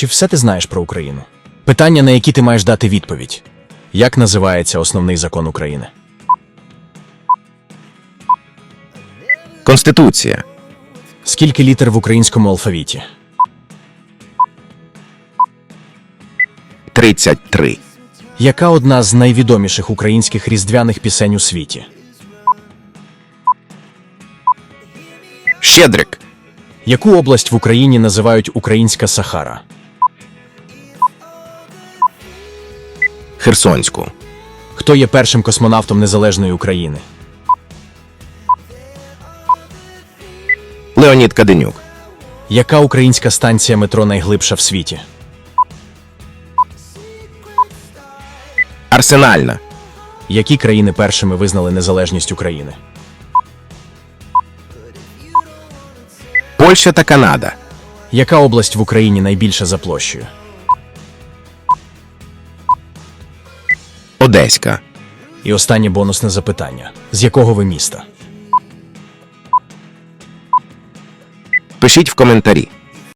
Чи все ти знаєш про Україну? Питання, на які ти маєш дати відповідь. Як називається основний закон України? Конституція. Скільки літер в українському алфавіті? 33. Яка одна з найвідоміших українських різдвяних пісень у світі? Щедрик. Яку область в Україні називають Українська Сахара? Херсонську. Хто є першим космонавтом незалежної України? Леонід Каденюк. Яка українська станція метро найглибша в світі? Арсенальна. Які країни першими визнали незалежність України? Польща та Канада. Яка область в Україні найбільша за площею? Одеська. І останнє бонусне запитання: з якого ви міста? Пишіть в коментарі.